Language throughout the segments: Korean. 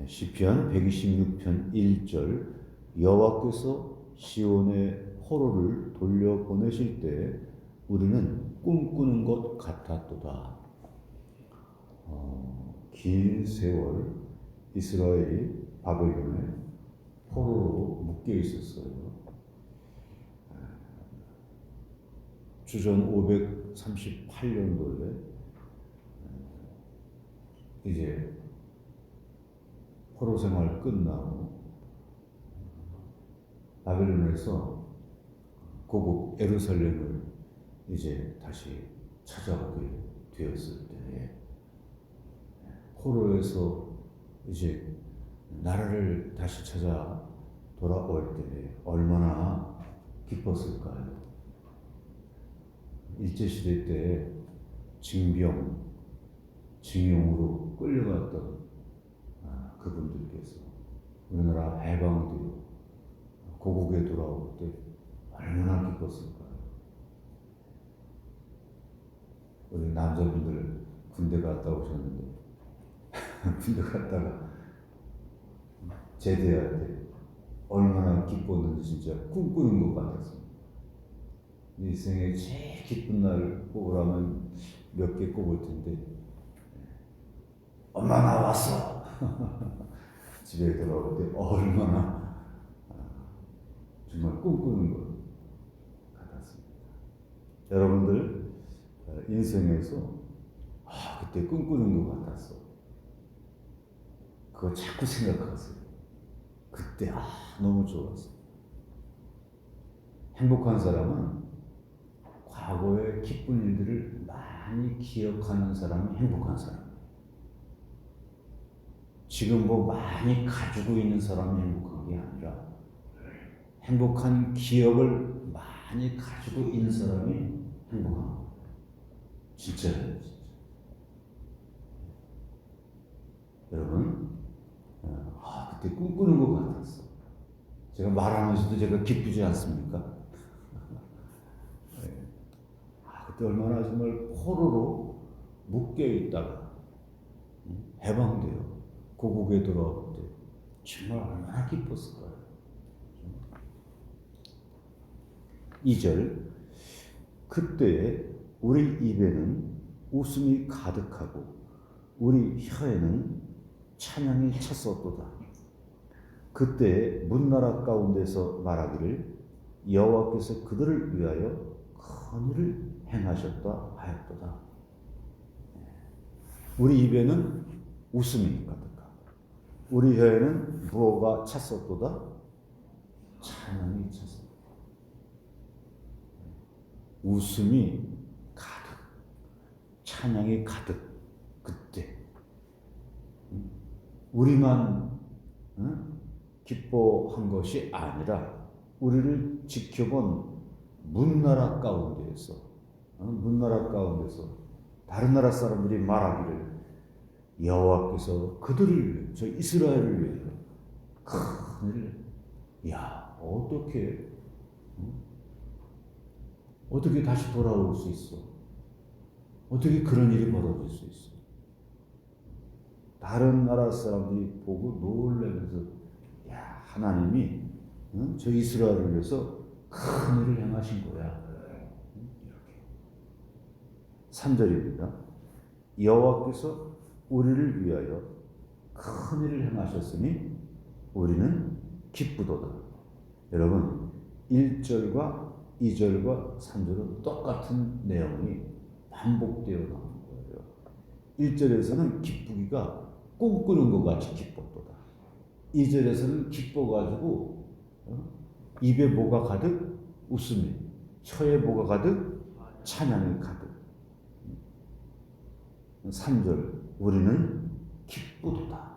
네, 시편 126편 1절 여호와께서 시온의 포로를 돌려 보내실 때 우리는 꿈꾸는 것 같았도다. 어, 긴 세월 이스라엘이 바벨론에 포로로 묶여 있었어요. 주전 538년도에 이제 포로 생활 끝나고 바벨론에서 고국 에루살렘을 이제 다시 찾아오게 되었을 때 포로에서 이제 나라를 다시 찾아 돌아올 때 얼마나 기뻤을까요? 일제시대 때 징병, 징용으로 끌려갔던 아, 그분들께서 우리나라 해방되어 고국에 돌아올 때 얼마나 기뻤을까요? 우리 남자분들 군대 갔다 오셨는데 군대 갔다가 제대할 때 얼마나 기뻤는지 진짜 꿈꾸는 것 같았습니다. 일생에 제일 기쁜 날 꼽으라면 몇 개 꼽을 텐데 엄마 나 왔어 집에 돌아올 때 얼마나 정말 꿈꾸는 것 같았습니다. 여러분들 인생에서 아 그때 꿈꾸는 것 같았어. 그거 자꾸 생각하세요. 그때 아 너무 좋았어. 행복한 사람은 과거의 기쁜 일들을 많이 기억하는 사람이 행복한 사람. 지금 뭐 많이 가지고 있는 사람이 행복한 게 아니라 행복한 기억을 많이 가지고 있는 사람이 행복한 거. 진짜예요, 진짜. 여러분, 아, 그때 꿈꾸는 것 같았어. 제가 말하면서도 제가 기쁘지 않습니까? 네. 아, 그때 얼마나 정말 포로로 묶여 있다가 해방돼요. 고국에 때 정말 얼마나 기뻤을까요? 2절 그때 우리 입에는 웃음이 가득하고 우리 혀에는 찬양이 찼었도다. 그때 문나라 가운데서 말하기를 여호와께서 그들을 위하여 큰 일을 행하셨다 하였도다. 우리 입에는 웃음이 가득하고 우리 혀에는 무어가 찼었도다. 찬양이 찼었다. 웃음이 가득, 찬양이 가득, 그때. 우리만 기뻐한 것이 아니라 우리를 지켜본 문나라 가운데에서, 문나라 가운데서 다른 나라 사람들이 말하기를 여호와께서 그들을 저 이스라엘을 위해서 큰 일을, 야 어떻게 어떻게 다시 돌아올 수 있어? 어떻게 그런 일이 벌어질 수 있어? 다른 나라 사람들이 보고 놀라면서 야 하나님이 응? 저 이스라엘을 위해서 큰 일을 행하신 거야. 이렇게 3절입니다. 여호와께서 우리를 위하여 큰 일을 행하셨으니 우리는 기쁘도다. 여러분 1절과 2절과 3절은 똑같은 내용이 반복되어 나오는 거예요. 1절에서는 기쁘기가 꿈꾸는 것 같이 기뻤도다. 2절에서는 기뻐가지고 어? 입에 뭐가 가득 웃음이, 혀에 뭐가 가득 찬양이 가득. 3절 우리는 기쁘도다.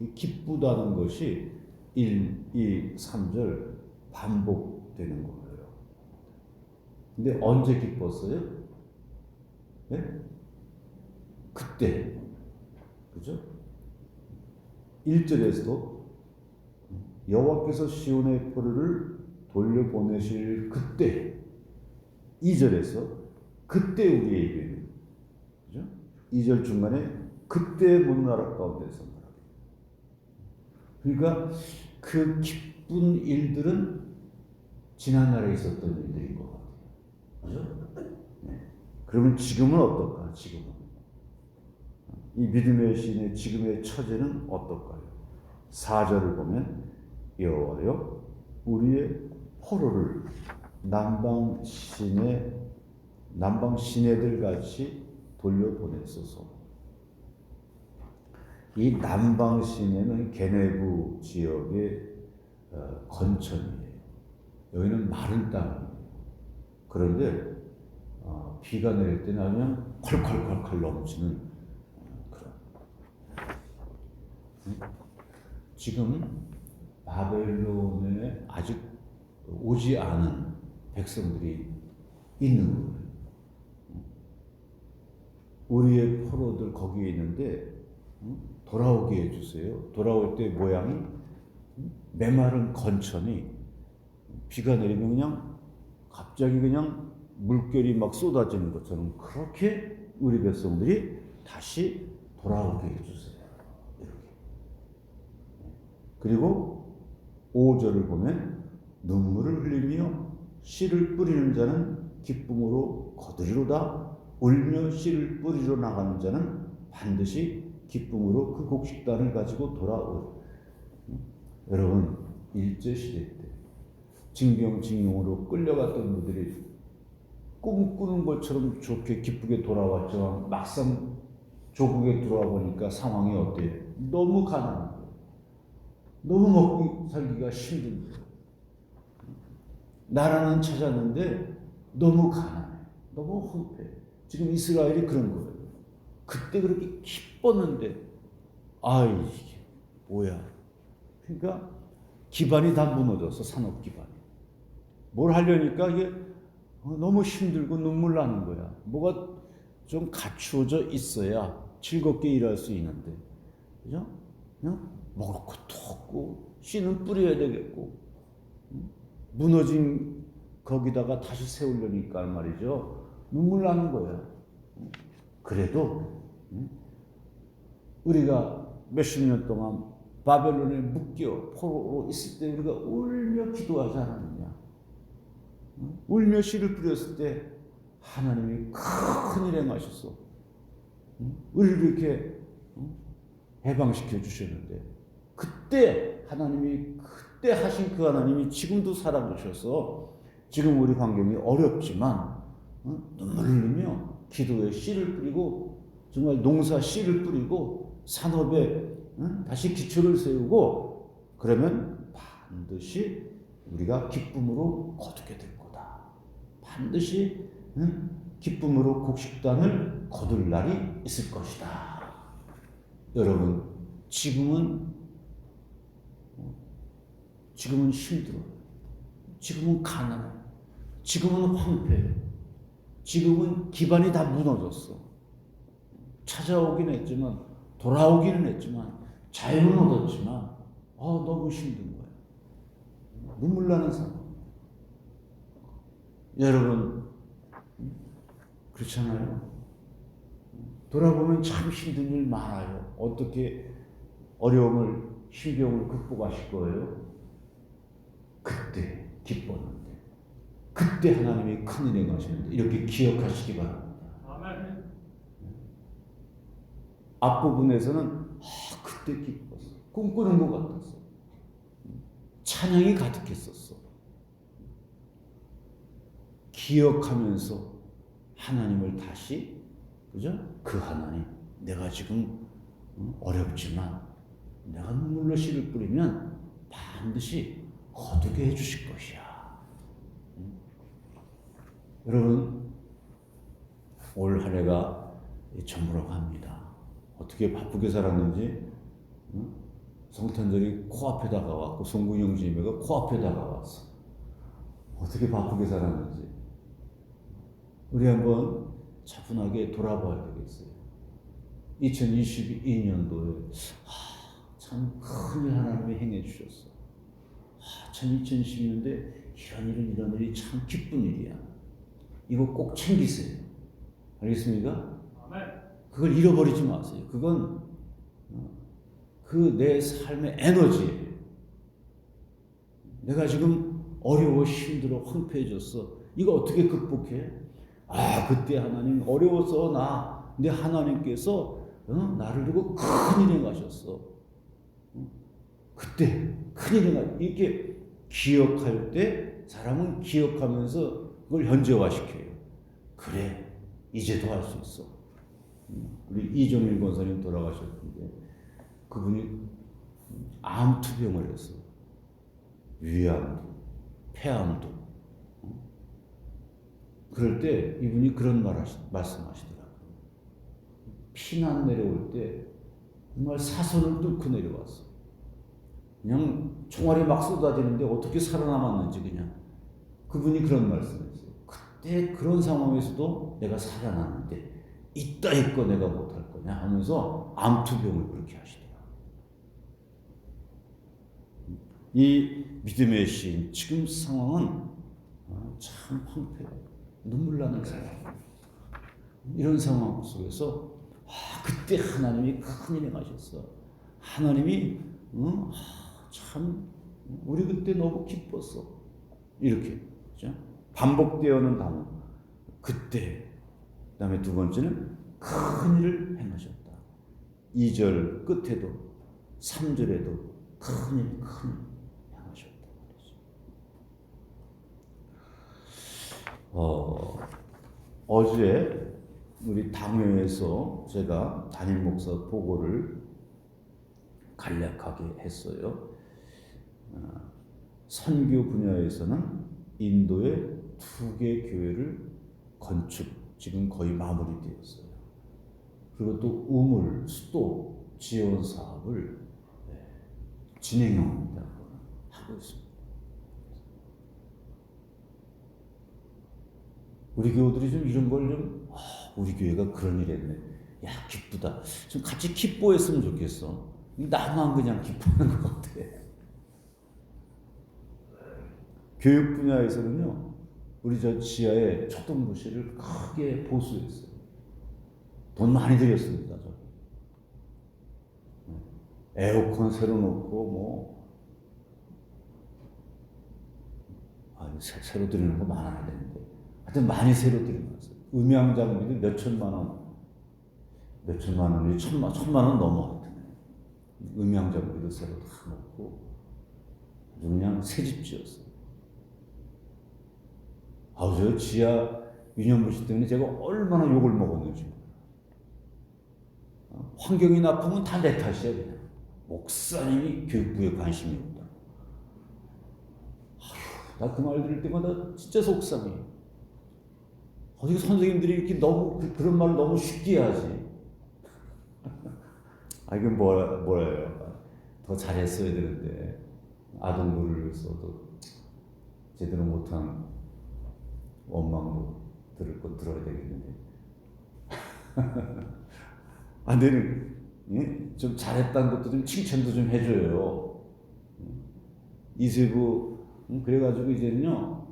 이 기쁘다는 것이 1, 2, 3절 반복되는 거예요. 근데 언제 기뻤어요? 네? 그때. 그죠? 1절에서도 여호와께서 시온의 포로를 돌려보내실 그때 2절에서 그때 그죠? 2절 중간에 그때 문나라 가운데서 말하기 그러니까 그 기쁜 일들은 지난날에 있었던 일들인 것 같아요. 그죠? 네. 그러면 지금은 어떨까? 지금은. 이 믿음의 신의 지금의 처제는 어떨까요? 4절을 보면 여호와여 우리의 포로를 남방 신의 남방 시내들 같이 돌려보내소서. 이 남방 시내는 게네브 지역의 어, 건천이에요. 여기는 마른 땅이에요. 그런데 어, 비가 내릴 때 나면 콸콸콸콸 넘치는 어, 그런. 음? 지금 바벨론에 아직 오지 않은 백성들이 있는 거예요. 우리의 포로들 거기에 있는데 음? 돌아오게 해주세요. 돌아올 때 모양이 음? 메마른 건천이 비가 내리면 그냥 갑자기 그냥 물결이 막 쏟아지는 것처럼 그렇게 우리 백성들이 다시 돌아오게 해주세요. 이렇게. 그리고 5절을 보면 눈물을 흘리며 씨를 뿌리는 자는 기쁨으로 거두리로다 울며 씨를 뿌리러 나가는 자는 반드시 기쁨으로 그 곡식단을 가지고 돌아올 여러분 일제 시대 때 징병징용으로 끌려갔던 분들이 꿈꾸는 것처럼 좋게 기쁘게 돌아왔지만 막상 조국에 들어와 보니까 상황이 어때요? 너무 가난한 거예요. 너무 먹고 살기가 힘든 거예요. 나라는 찾았는데 너무 가난해. 너무 황폐해. 지금 이스라엘이 그런 거예요. 그때 그렇게 기뻤는데, 아, 이게 뭐야. 그러니까 기반이 다 무너졌어, 산업 기반이. 뭘 하려니까 이게 어, 너무 힘들고 눈물 나는 거야. 뭐가 좀 갖추어져 있어야 즐겁게 일할 수 있는데. 그죠? 그냥 먹을 것도 없고, 씨는 뿌려야 되겠고, 무너진 거기다가 다시 세우려니까 말이죠. 눈물 나는 거야. 그래도 우리가 몇십 년 동안 바벨론에 묶여 포로로 있을 때 우리가 울며 기도하지 않았느냐? 울며 씨를 뿌렸을 때 하나님이 큰일 행하셨어. 우리를 이렇게 해방시켜 주셨는데 그때 하나님이 그때 하신 그 하나님이 지금도 살아계셔서 지금 우리 환경이 어렵지만 눈물 흘리며 기도에 씨를 뿌리고 정말 농사 씨를 뿌리고 산업에 다시 기초를 세우고 그러면 반드시 우리가 기쁨으로 거두게 될 거다. 반드시 기쁨으로 곡식단을 거둘 날이 있을 것이다. 여러분 지금은 지금은 힘들어. 지금은 가난해. 지금은 황폐해. 지금은 기반이 다 무너졌어. 찾아오긴 했지만, 돌아오기는 했지만, 자유는 얻었지만, 아, 너무 힘든 거야. 눈물 나는 상황. 여러분, 그렇잖아요. 돌아보면 참 힘든 일 많아요. 어떻게 어려움을, 힘겨움을 극복하실 거예요? 그때 그때 하나님이 큰일 행하셨는데 이렇게 기억하시기 바랍니다. 앞부분에서는 아, 그때 기뻤어. 꿈꾸는 것 같았어. 찬양이 가득했었어. 기억하면서 하나님을 다시 그죠? 그 하나님 내가 지금 어렵지만 내가 눈물로 씨를 뿌리면 반드시 거두게 해주실 것이야. 음? 여러분, 올 한 해가 저물어갑니다. 어떻게 바쁘게 살았는지, 음? 성탄절이 코앞에 다가왔고, 송구영 집애가 코앞에 다가왔어. 어떻게 바쁘게 살았는지. 우리 한번 차분하게 돌아봐야 되겠어요. 2022년도에, 참큰 하나님이 행해 주셨어. 참 2010년대 이런 일은 이런 일이 참 기쁜 일이야. 이거 꼭 챙기세요. 알겠습니까? 그걸 잃어버리지 마세요. 그건 어, 그내 삶의 에너지예요. 내가 지금 어려워 힘들어 황폐해졌어. 이거 어떻게 극복해? 아 그때 하나님 어려워서 나내 하나님께서 어? 나를 두고 큰일에 가셨어. 어? 그때 큰일에 가 이렇게 기억할 때 사람은 기억하면서 그걸 현재화시켜요. 그래 이제도 할 수 있어. 음, 우리 이종일 권사님 돌아가셨는데 그분이 암투병을 했어. 위암도, 폐암도. 어? 그럴 때 이분이 그런 말 하시, 말씀하시더라고요. 피난 내려올 때 정말 사선을 뚫고 내려왔어. 그냥 총알이 막 쏟아지는데 어떻게 살아남았는지 그냥 그분이 그런 말씀했어요. 그때 그런 상황에서도 내가 살아났는데 이따 있고 내가 못할 거냐 하면서 암투병을 그렇게 하시더라. 이 믿음의 시인 지금 상황은 어, 참 황폐해 눈물 나는 상황. 이런 상황 속에서 아, 그때 하나님이 큰일에 가셨어. 하나님이 어? 아, 참 우리 그때 너무 기뻤어. 이렇게 그죠? 반복되어는 단어. 그때 그 다음에 두 번째는 큰 일을 행하셨다. 2절 끝에도 3절에도 큰 일, 큰 일 행하셨다. 어, 어제 우리 당회에서 제가 담임 목사 보고를 간략하게 했어요. 어, 선교 분야에서는 인도에 두 개 교회를 건축 지금 거의 마무리되었어요. 그리고 또 우물 수도 지원 사업을 네, 진행합니다. 하고 있습니다. 우리 교우들이 좀 이런 걸 좀 아, 우리 교회가 그런 일 했네. 야 기쁘다. 좀 같이 기뻐했으면 좋겠어. 나만 그냥 기뻐하는 것 같아. 교육 분야에서는요, 우리 저 지하에 초등부실을 크게 보수했어요. 돈 많이 들였습니다, 저. 에어컨 새로 놓고, 뭐, 아, 새, 새로 들이는 거 많아야 되는데. 하여튼 많이 새로 들여놨어요. 음향 장비도 몇 천만 원, 몇 천만 원이 천만, 천만 원 넘어. 하여튼. 음향 장비도 새로 다 아주 그냥 새집 지었어요. 아우 저 지하 유년부시 때문에 제가 얼마나 욕을 먹었는지. 어, 환경이 나쁘면 다 내 탓이야 그냥. 목사님이 교육부에 관심이 없다. 나 그 말 들을 때마다 진짜 속상해. 어떻게 선생님들이 이렇게 너무 그- 그런 말을 너무 쉽게 하지? 아 이건 뭐라, 뭐라요? 더 잘했어야 되는데. 아동부를 위해서도 제대로 못한 원망도 들을 거 들어야 되겠는데. 아, 내는 예? 좀 잘했다는 것도 좀 칭찬도 좀 해줘요. 이세부 음, 그래가지고 이제는요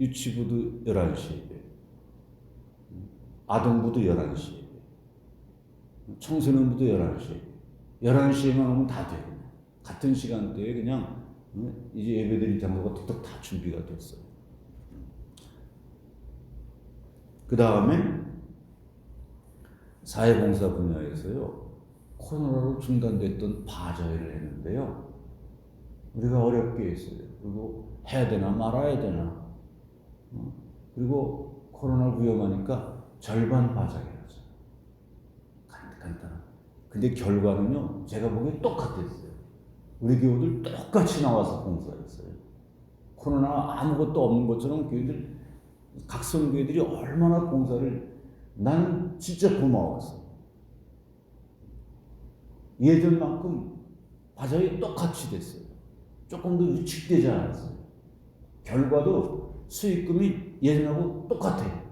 유치부도 11시에 아동부도 11시에 청소년부도 11시에 11시에만 오면 다 돼. 같은 시간대에 그냥 음, 이제 예배드릴 장소가 뚝뚝 다 준비가 됐어요. 그 다음에 사회봉사 분야에서요 코로나로 중단됐던 바자회를 했는데요. 우리가 어렵게 했어요. 그리고 해야 되나 말아야 되나. 어? 그리고 코로나 위험하니까 절반 바자회 하자 간단한 근데 결과는요 제가 보기엔 똑같았어요. 우리 교우들 똑같이 나와서 봉사했어요. 코로나 아무것도 없는 것처럼 교우들 각성교회들이 얼마나 봉사를 나는 진짜 고마웠어. 예전만큼 과정이 똑같이 됐어요. 조금 더 위축되지 않았어요. 결과도 수익금이 예전하고 똑같아요.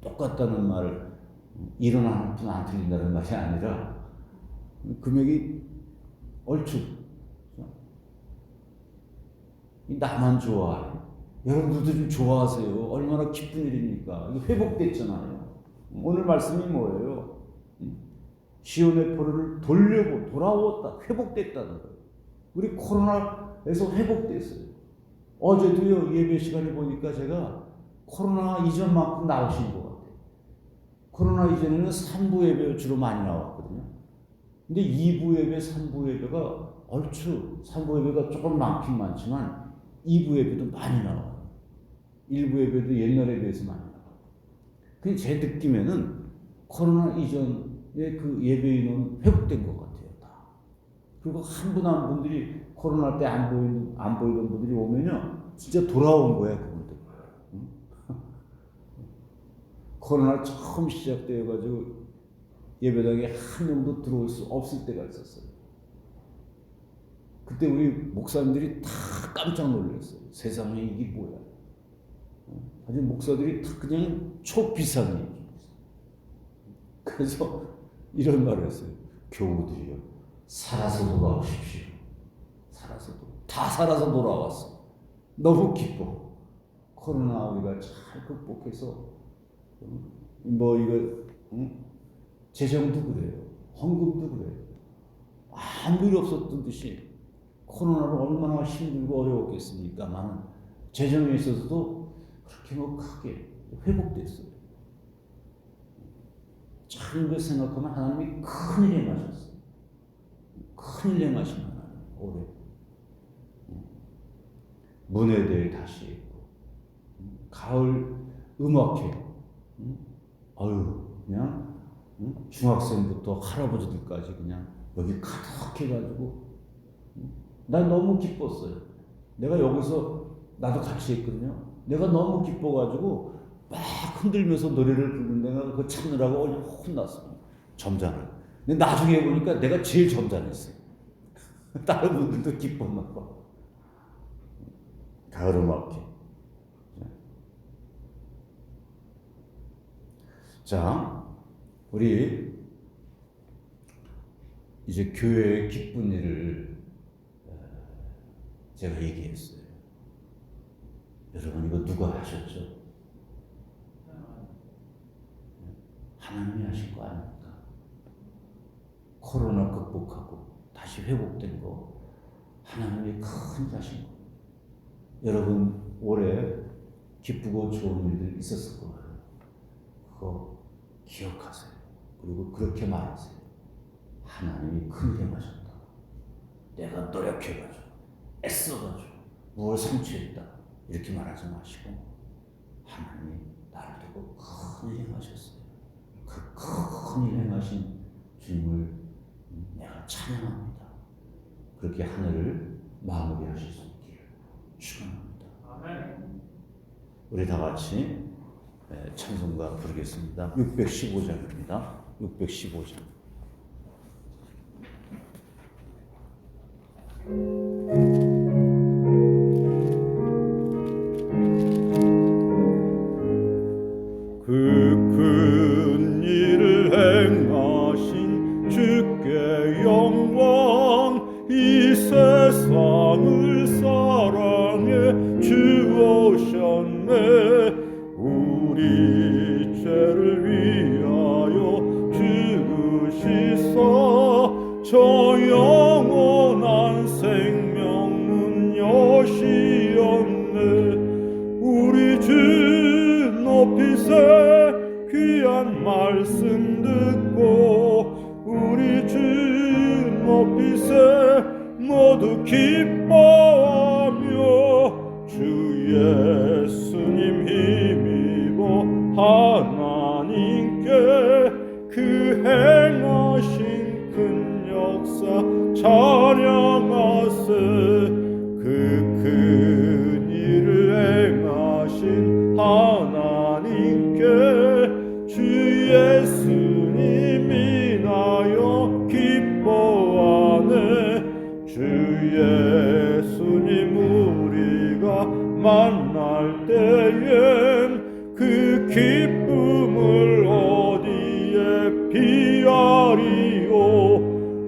똑같다는 말을 일어나는 분안 틀린다는 말이 아니라 금액이 얼추 나만 좋아해. 여러분들도 좀 좋아하세요. 얼마나 기쁜 일입니까? 이거 회복됐잖아요. 오늘 말씀이 뭐예요? 시온의 포로를 돌려고 돌아왔다 회복됐다는 거예요. 우리 코로나에서 회복됐어요. 어제도요 예배 시간에 보니까 제가 코로나 이전만큼 나오신 것 같아요. 코로나 이전에는 3부 예배 주로 많이 나왔거든요. 근데 2부 예배, 3부 예배가 얼추 3부 예배가 조금 많긴 많지만 2부 예배도 많이 나와요. 1부 예배도 옛날에 비해서 많이. 근데 제 느낌에는 코로나 이전의 그 예배 인원 회복된 것 같아요. 다. 그리고 한 분 한 분들이 코로나 때 안 보이는 안 보이던 분들이 오면요, 진짜 돌아온 거야 그분들. 응? 코로나 처음 시작되어 가지고 예배당에 한 명도 들어올 수 없을 때가 있었어요. 그때 우리 목사님들이 다 깜짝 놀랐어요. 세상에 이게 뭐야? 아주 목사들이 다 그냥 초비상이. 그래서 이런 말을 했어요. 교우들이요. 살아서 돌아오십시오. 살아서도. 다 살아서 돌아왔어. 너무 기뻐. 코로나 우리가 잘 극복해서, 뭐 이거, 응? 재정도 그래요. 헌금도 그래요. 아무 일 없었던 듯이 코로나로 얼마나 힘들고 어려웠겠습니까만 재정에 있어서도 크게 회복됐어요. 참그 생각하면 하나님이 큰일 행하셨어요. 큰일 행하신 하나님 올해 문예대에 다시 있고 가을 음악회 아유 그냥 중학생부터 할아버지들까지 그냥 여기 가득해가지고 난 너무 기뻤어요. 내가 여기서 나도 같이 했거든요. 내가 너무 기뻐가지고 막 흔들면서 노래를 부르는 내가 그거 오늘 혼났어. 점잖아. 근데 나중에 보니까 내가 제일 점잖았어요. 다른 분들도 기뻤나 봐. 가을 음악회. 자, 우리 이제 교회의 기쁜 일을 어, 제가 얘기했어요. 여러분 이거 누가 하셨죠? 하나님이 하신 거 아닙니까? 코로나 극복하고 다시 회복된 거 하나님이 큰 하신 거. 여러분 올해 기쁘고 좋은 일들 있었을 거예요. 그거 기억하세요. 그리고 그렇게 말하세요. 하나님이 큰 행하셨다. 내가 노력해가지고 애써가지고 무엇 성취했다. 이렇게 말하지 마시고 하나님이 나를 두고 큰 일 행하셨어요. 그 큰 일 행하신 주님을 내가 찬양합니다. 그렇게 하늘을 마무리하실 수 있기를 축원합니다. 우리 다 같이 네, 찬송가 부르겠습니다. 615장입니다. 615장. 말씀 듣고 우리 주 높이세 모두 기뻐 만날 때엔 그 기쁨을 어디에 비하리오?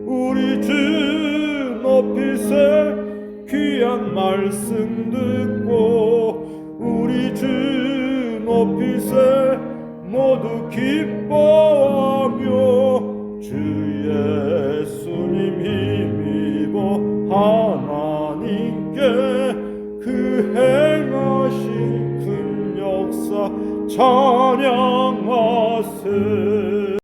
우리 주 높이세 귀한 말씀 듣고 우리 주 높이세 모두 기뻐 찬양하세